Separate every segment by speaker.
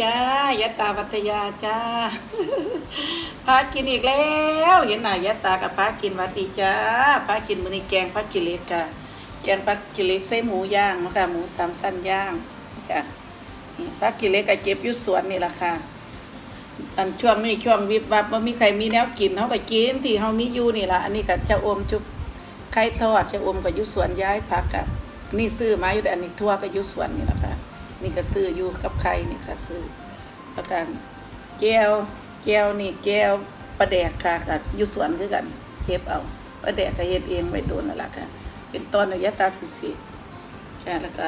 Speaker 1: จ้ายะตาวัทยาจ้าพากินอีกแล้ว เห็นหน้ายะตากับพากินวัดดีจ้าพากินมือนี้แกงผักกิเลสค่ะแกงผักกิเลสใส่หมูย่างนะคะหมูสามสั้นย่างค่ะนี่ผักกิเลสก็เก็บยู่สวนนี่ล่ะค่ะอันช่วงนี้ช่วงวิบวับบ่ามีใครมีแนวกินเฮาก็กินที่เฮามีอยู่นี่แหละอันนี้ก็จะอมจุบไข่ทอดจะอมก็อยู่สวนย้ายผักอะนี่ซื้อมาอยู่แต่อันนี้ทั่วก็อยู่สวนนี่ล่ะค่ะ นี่ก็ซื้ออยู่กับไข่นี่ค่ะซื้อแล้วกันแก้วแก้วนี่แก้วปลาแดกค่ะกับอยู่สวนคือกันเชฟเอาปลาแดกก็เฮ็ดเองไว้โดนนั่นล่ะค่ะ เป็นตอนอนุญาตาสิสิค่ะแล้วก็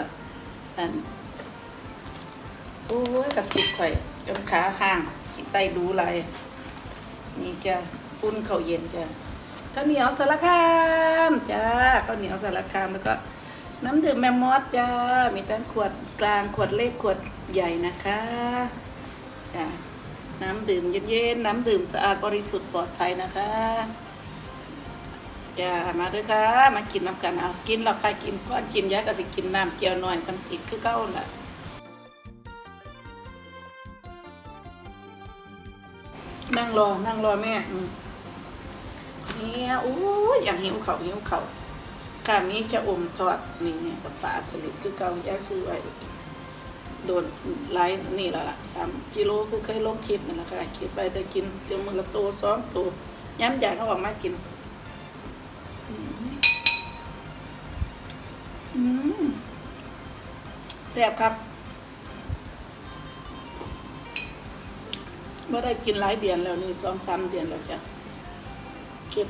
Speaker 1: อันโอ้ยกับติดข่อยจนขาห่างใส่ดูไรนี่จะปุ้นเข้าเย็นจ้ะข้าวเหนียวสารคามจ้าข้าวเหนียวสารคามแล้วก็ น้ำดื่มแมมมอสจ้า มีทั้งขวดกลางขวดเล็กขวดใหญ่นะคะจ้าน้ำดื่มเย็นๆ น้ำดื่มสะอาดบริสุทธิ์ปลอดภัยนะคะจ้ามาเด้อค่ะ มากินน้ำกันเอา กินเราค่ะกินก้อนกินยาก็สิกินน้ำเจียวหน่อยมันอีกคือเก้าละนั่งรอ นั่งรอแม่เนี่ยโอ้ยอย่ากหิวเขาหิวเขา วข้ามีจะอมทอดนี่เนี่ยกับปลาสลิดคือเกายาซื้อไว้โดนไลายนี่แล้วล่ะสามกิโลคือเคยลงคลิปนั่นแหละค่ะคลิปไปแต่กินเตียวมือละตัวสองตัวย้ำอยากเขาออกมากินแซ่บครับเมื่อได้กินหลายเดือนแล้วนี่สองสามเดือนแล้วจ้ะเก็บ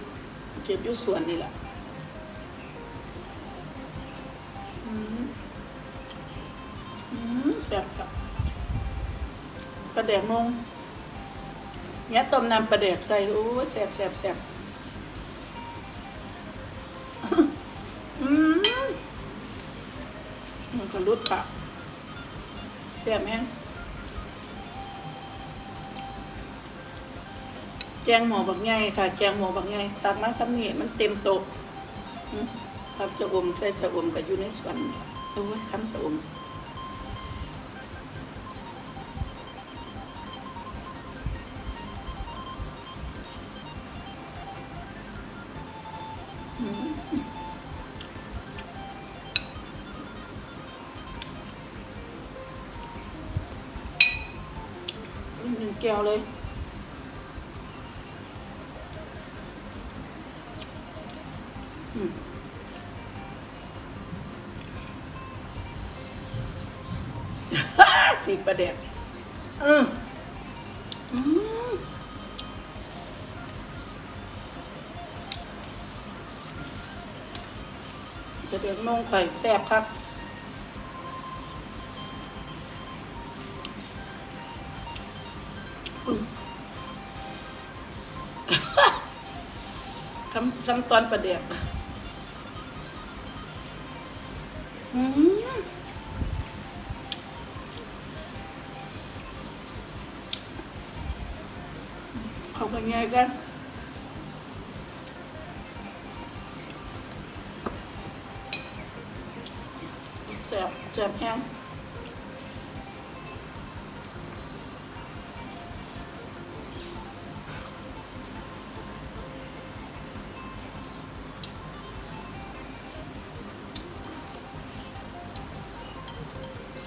Speaker 1: เก็บยู่สวนนี่แหละ แซ่บครับปลาแดกนงเนี่ยต้มน้ำปลาแดกใส่โอ้แซ่บแซ่บแซ่บอืมมันก็รุดปากแซ่บแม่งแจงหมอบักไงค่ะ แจงหมอบักไงตักมาซ้ำนี่มันเต็มโต๊ะผักจะอมใส่จะอมก็อยู่ในสวนโอ้ยคำจะอม อีกหนึ่งแก้วเลย อืมสีประเด็ดอืมอืมประเด็ดนงไข่แซ่บครับ ทำทำตอนประเดี๋ยวอืม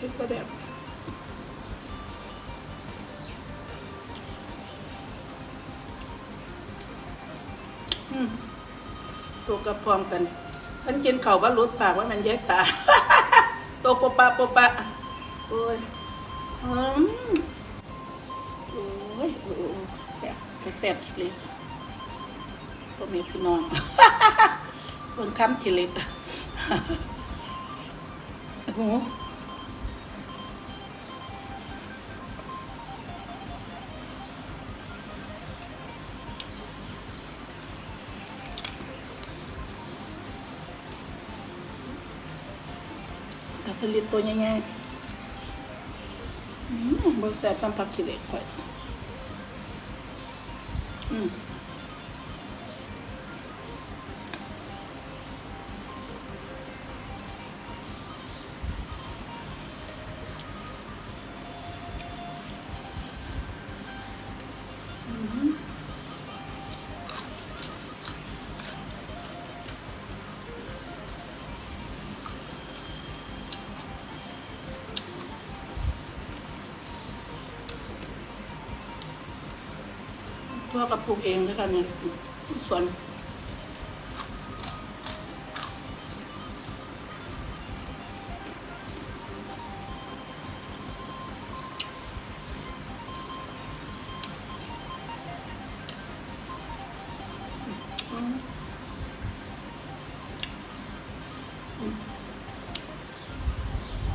Speaker 1: สุดประเดี๋ยวอืมตัวกระพร้อมกันท่านกินเข่าว่ารุดปากว่ามันแยกตาตัวปะปะปะปะโอ้ยอืมโอ้ยโอ้ยโอ้ยแสบแสบทีเล็กตัวเมีพี่น้องเบิ่งคำทีเล็กโอ้ ปลาสลิดตัวใหญ่ๆอืมบแซ่บจำผักขี้เหล็กข่อยอืม พ่อกับปลูกเองด้วกันเนี่ยสวน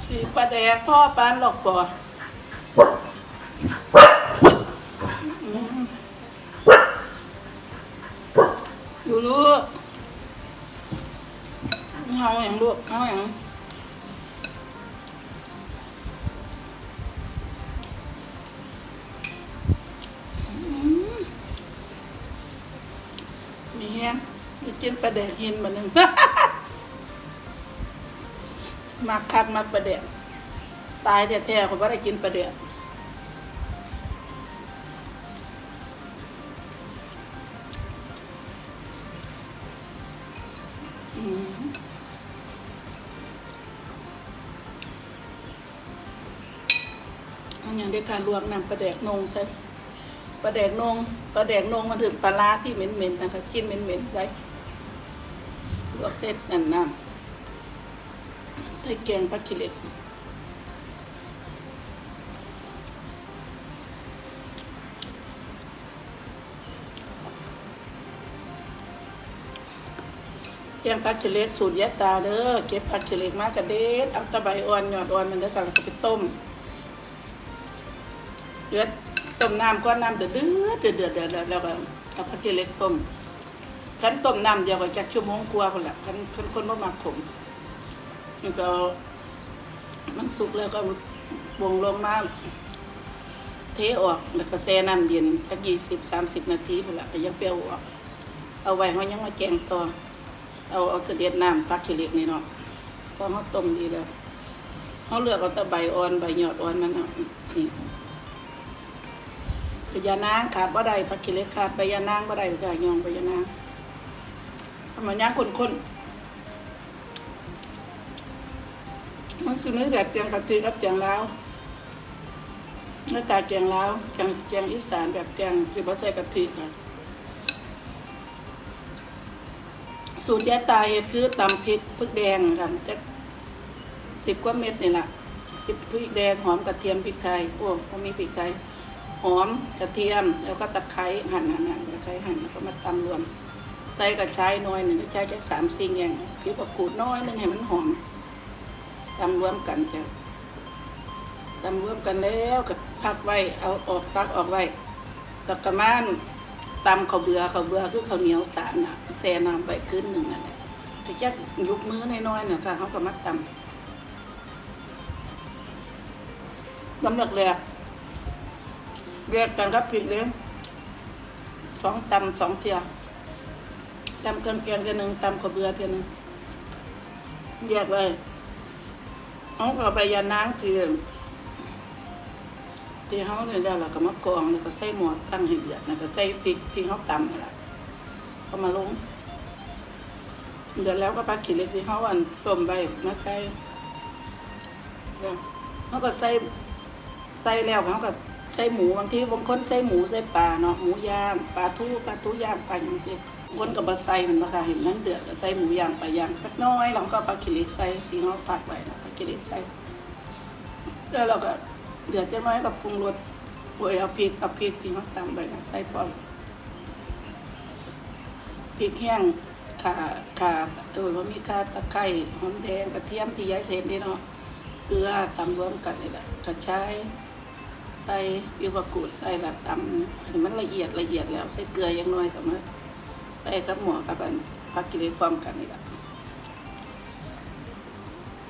Speaker 1: สีปลาแดกพ่อปานหลอกบ่อืมอยู่ลูกเฮา อย่างลูกเฮาอย่างมีแฮมจะกินปลาแดกหินมาหนึ่งมักคักมักปลาแดกตายแท้ๆคนว่าได้กินปลาแดกอืมอั นอย่างเดียการลวกน้ำปลาแดกนงใส่ปลาแดกนงปลาแดกนงมันถึงปลาร้าที่เหม็นๆนะคะกินเหม็นๆใส่ลวกเสร็จนั่นน้ำไทยแกงปลากิเลสแกงปลากิเลสสูตรยะตาเด้อเก็บปลากิเลสมากระเด็ดเอาตะไบอ่อนหยอดอ่อนมันเด้อกันแล้วก็ไปต้ม เดือดต้มน้ำก้อนน้ำเดือดเดือดเดือดเดือดเดือดแล้วก็เอาปลากิเลสต้มฉันต้มน้ำเดียวก็จักชั่วโมงกว่าคนละฉันคนคนบ่มักขมแล้วก็มันสุกแล้วก็วงลงมาเทออกแล้วก็แช่น้ำเย็นสักยี่สิบสามสิบนาทีพุ่นละก็ยังเปรี้ยวออก เอาไว้เขายังมาแกงต่อเอาเอาเสด็จน้ำพักทีเล็กนี่เนาะพอเขาต้มดีแล้วเขาเลือกเอาแตะใบอ่อนใบหยอดอ่อนมันเอานี่ ใบยานางขาดบ่ได้พักขี้เล็กขาดใบยานางบ่ได้ก็ยองใบยานางทำมันย่างคนๆมันคือไม่แบบแกงกะทิกับแกงลาวหน้าตาแกงลาวแกงแกงอีสานแบบแกงคือบ่ใส่กะทิค่ะสูตรยาตาเฮ็ดคือตำพริกพริกแดงค่ะจักสิบกว่าเม็ดนี่แหละสิบพริกแดงหอมกระเทียมพริกไทยโอ้ก็มีพริกไทย หอมกระเทียมแล้วก็ตะไคร้หั่นหั่นหั่นตะไคร้หั่นแล้วก็มาตำรวมใส่กระชายน้อยหนึ่งกระชายจักสามสี่อย่างพริกมะกูดน้อยหนึ่งให้มันหอมตำรวมกันจ้ะตำรวมกันแล้วก็พักไว้เอาออกตักออกไว้แล้วก็มานตำข้าวเบื่อข้าวเบื่อคือข้าวเหนียวสารน่ะแช่น้ำไว้คืนหนึ่งนั่นแหละถึงจะยุบมือน้อยๆน่ะค่ะเขาก็มาตำลำดับแรก แยกกันครับพริกเลยสองตำสองเทียตำเกลือเกลือเทียหนึ่งตำข้าวเบือเทียหนึ่งแยกไว้เอาก็ไปยานางที่ที่เขาเนี่ยแล้วเราก็มากรองแล้วก็ใส่หมอตั้งให้เดือดแล้วก็ใส่พริกที่เขาตำนี่แหละเขามาลงเดือดแล้วก็ปลาขี้เล็กที่เขาอันต้มใบมาใส่แล้วเขาก็ใส่ใส่แล้วเขาก็ ใส่หมูบางทีบางคนใส่หมูใส่ปลาเนาะหมูย่างปลาทูปลาทูย่างปลาอย่างนี้คนกับบะใส่มันมาค่ะเห็นนั้นเดือดก็ใส่หมูย่างปลาย่างเล็กน้อยแล้วก็ปลาขี้เล็กใส่ที่เขาปักไว้นะปลาขี้เล็กใส่แล้วเราก็เดือดจะน้อยกับปรุงรสปวยเอาพริกเอาพริกที่เขาตำไปนะใส่พร้อมพริกแห้งขาขาเออว่ามีขาตะไคร้หอมแดงกระเทียมที่ย้ายเศษนี่เนาะเกลือตำรวมกันนี่แหละกระชาย ใส่ยูบะกูดใส่ละตำให้มันละเอียดละเอียดแล้ว ใส่เกลือยังน้อยกับมาใส่กับหมูกับอันผักกิเลสความกันนี่แหละ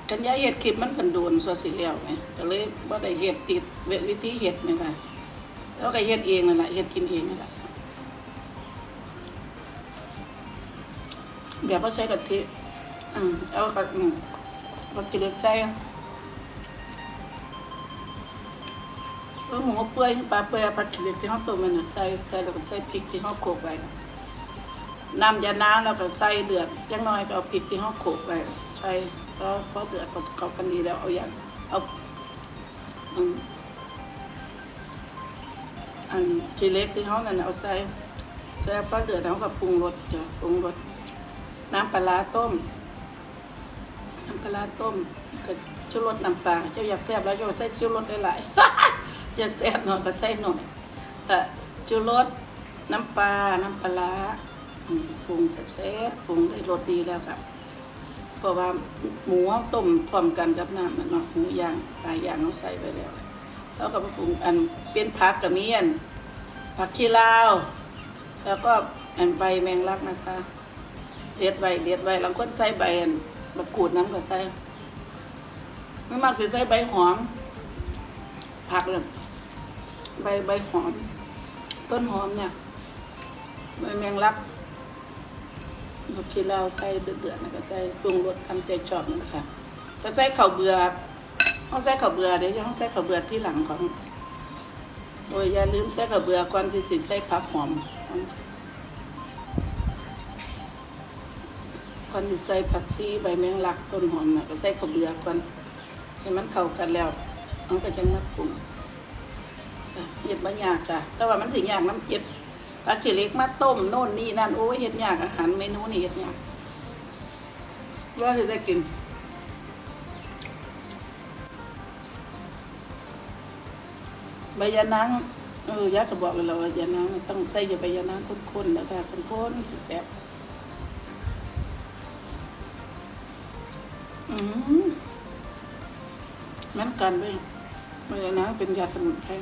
Speaker 1: กันยาเห็ดคลิปมันกันโดนสัวสิแล้วไงก็เลยบ่าได้เห็ดติดเววิธีเห็ดนี่ค่ะแล้วก็เห็ดเองนั่นแหละเห็ดกินเองนั่นแหละแบบว่าใช้กะทิอืมเอากะอืมกะทิเล็กใส่ แล้วหมูเปื่อยปลาเปื่อยปลาเลสที่เขาต้มมันน่ะใส่ใส่แล้วก็ใส่พริกที่เขาโขกไว้น้ำยาน้ำแล้วก็ใส่เดือดยังน้อยก็เอาพริกที่เขาโขกไว้ใส่ก็พอเดือดพอเขากันดีแล้วเอาอย่างเอาอันทีเล็กที่เขานั่นเอาใส่ใส่พอเดือดเขาก็ปรุงรสจ้ะปรุงรสน้ำปลาต้มน้ำปลาต้มก็ชูรสน้ำปลาเจ้าอยากแซ่บแล้วเจ้าใส่ชูรสได้หลาย อยากแซ่บหน่อยก็ใส่หน่อยแต่ชูรสน้ำปลา น้ำปลาปรุงแซ่บๆปรุงได้รสดีแล้วครับ เพราะว่าหมูต้มพร้อมกันกับน้ำมันเนาะหมูย่างปลาย่างเราใส่ไปแล้วแล้วก็มาปรุงอันเป็นผักกับมีอันผักชีลาว แล้วก็อันใบแมงลักนะคะเด็ดใบเด็ดใบบางคนใส่ใบอันมะกรูดน้ำก็ใส่ไม่มากสิใส่ใบหอมผักเลย ใบใบหอม ต้นหอมเนี่ยใบแมงลักผักชีลาวใส่เดือดๆนะก็ใส่ปรุงรสทำใจชอบนะคะก็ใส่ข้าวเบือเขาใส่ข้าวเบือเดี๋ยวเขาใส่ข้าวเบือที่หลังของโอ้ยอย่าลืมใส่ข้าวเบือก่อนที่สิใส่ผักหอมก่อนที่ใส่ผักชีใบแมงลักต้นหอมนะก็ใส่ข้าวเบือก่อนให้มันเข้ากันแล้วมันก็จะมาปรุง เฮ็ดบ่ยากจ้ะแต่ว่ามันสิยากน้ำเจ็บปลาเขเล็กมาต้มโน่นนี่นั่นโอ้ยเฮ็ดยากอาหารเมนูนี้เฮ็ดยากว่าสิได้กินใบยะนางเออยากก็บอกเลยเราว่ายะนางต้องใส่ยาใบยะนางข้นๆนะคะข้นๆสิแซ่บอืมมันกันไปมันเลยนะเป็นยาสมุนไพร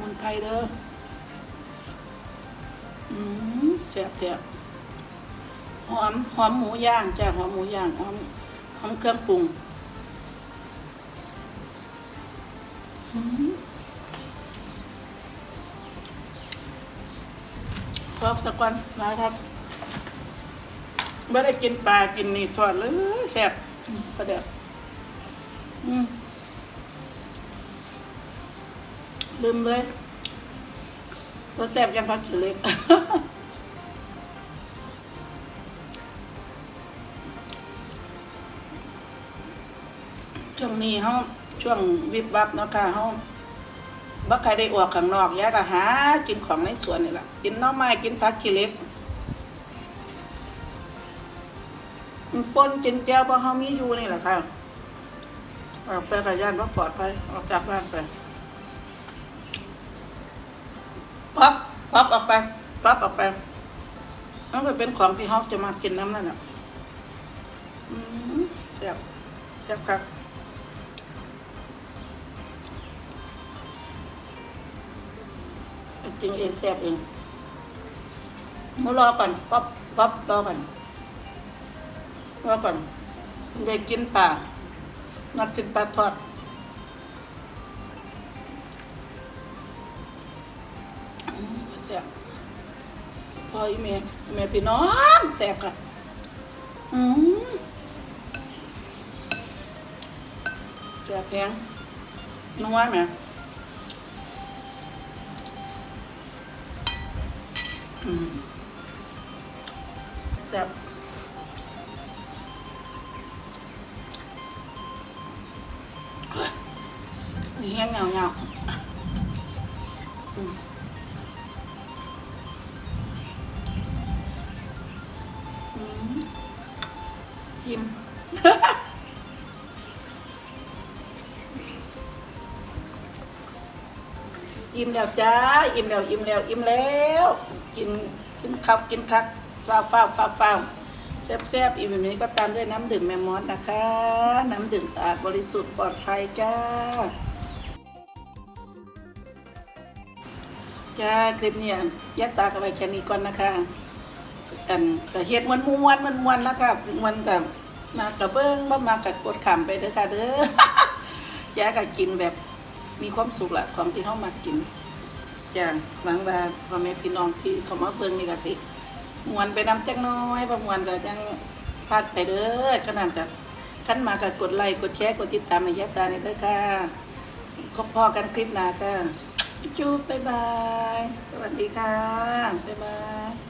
Speaker 1: มุนไพรเด้ออืมแซ่บแท้หอมหอมหมูย่างจ้ะหอมหมูย่างหอมหอมเครื่องปรุงอืมพอสักวันนะครับไม่ได้กินปลากินนี่ทอดเลยแซ่บประเดี๋ยวอืม ลืมเลยว่าแซ่บยังพักขี้เล็กช่วงนี้เขาช่วงวิบวับเนาะค่ะเขาบ่ใครได้ออกข้างนอกแยกก็หากินของในสวนนี่แหละกินน้อไม้กินผักขี้เล็กปนกินแก้วเพราะเขามีอยู่นี่แหละค่ะออกไปกับย่านว่าปลอดภัยออกจากบ้านไป ปั๊บปั๊บออกไปปั๊บออกไปนั่นก็เป็นของที่เขาจะมากินน้ำนั่นอะแซ่บแซ่บครับจริงเองแซ่บเองมารอก่อนปั๊บปั๊บรอก่อนว่าก่อนได้กินปลานัดกินปลาทอด แซ่บพออีเมย์แม่พี่น้องแซ่บค่ะอืมแซ่บแพงนัวไหมอืมแซ่บนี่แห้งเงาเงา อิ่มแล้วจ้า อิ่มแล้ว อิ่มแล้ว อิ่มแล้ว กิน กินข้าวกินคักซาฟ้าวฟ้าฟ้าวแซ่บๆ อิ่มแบบนี้ก็ตามด้วยน้ำดื่มแมมมอสนะคะ น้ำดื่มสะอาดบริสุทธิ์ปลอดภัยจ้า จ้า คลิปนี้ยัดตากับไปแค่นี้ก่อนนะคะ อันก็เฮ็ดมวนมวนมันมวนนะคะมวนกับมากกับเบิ้องบ่มากับกดขำไปเด้อค่ะเด้อยาก็กินแบบ มีความสุขแหละของที่เขามากินจ้าหวังว่าพ่อแม่พี่น้องที่เขามาเบิ่งนี่ก็สิมวนไปนำจักน้อยบ่มวนก็จังพลาดไปเด้อขนาดกับคันมาก็กดไลค์กดแชร์กดติดตามให้ยาตานี่เด้อค่ะก็พอกันคลิปหน้าค่ะจุ๊บบ๊ายบาย สวัสดีค่ะ บ๊ายบาย